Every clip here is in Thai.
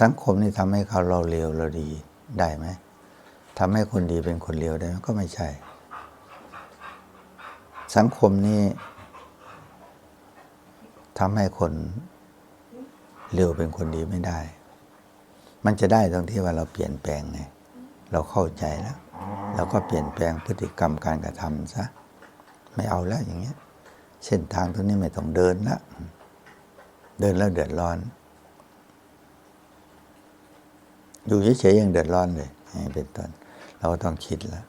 สังคมนี่ทำให้เขาเราเลวเราดีได้ไหมทำให้คนดีเป็นคนเลวได้ก็ไม่ใช่ สังคมนี่ทำให้คนเลวเป็นคนดีไม่ได้ มันจะได้ตรงที่ว่าเราเปลี่ยนแปลงไงเราเข้าใจแล้วเราก็เปลี่ยนแปลงพฤติกรรมการกระทำซะไม่เอาแล้วอย่างเงี้ยเส้นทางตรงนี้ไม่ต้องเดินละเดินแล้วเดือดร้อน อยู่เฉยๆยังเดือดร้อนเลยนี้เป็นต้น เราก็ต้องคิดแล้ว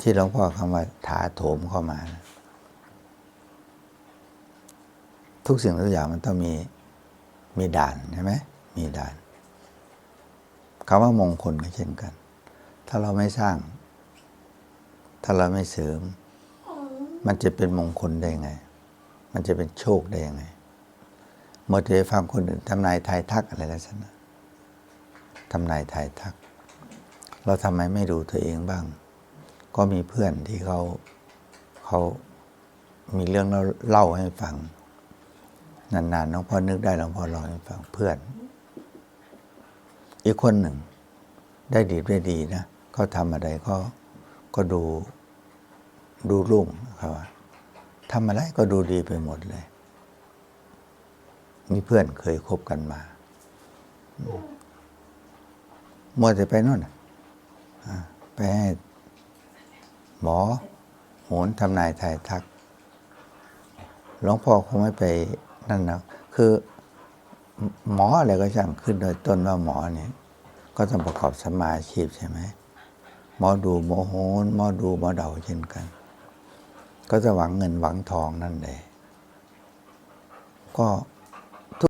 ที่หลวงพ่อคำว่าถาโถมเข้ามานะทุกสิ่งทุกอย่างมันต้องมีมีด่านใช่ไหมมีด่านคำว่ามงคลก็เช่นกัน ถ้าเราไม่สร้าง ถ้าเราไม่เสริม มันจะเป็นมงคลได้ไง มันจะเป็นโชคได้ยังไงเมื่อจะฟังคนอื่นทำนายทายทักอะไรแล้วฉันนะำนายทายทัก เราทำไมไม่ดูตัวเองบ้าง ก็มีเพื่อนที่เขาเขามีเรื่องเล่าเล่าให้ฟัง นานๆน้องพ่อนึกได้น้องพ่อเล่าให้ฟังเพื่อน อีกคนหนึ่ง ได้ดีได้ดีนะเขาทำอะไรก็ก็ดูดูรุ่งเขาว่าทำอะไรก็ดูดีไปหมดเลย มีเพื่อนเคยคบกันมา มัวแต่ไปนู่นไปให้หมอโหนทำนายทายทัก หลวงพ่อคงไม่ไปนั่นนะคือหมออะไรก็ช่างขึ้นโดยต้นว่าหมอเนี่ย ก็ต้องประกอบสมาอาชีพใช่ไหมหมอดูหมอโหนหมอดูหมอเดาเช่นกัน ก็จะหวังเงินหวังทองนั่นเลยก็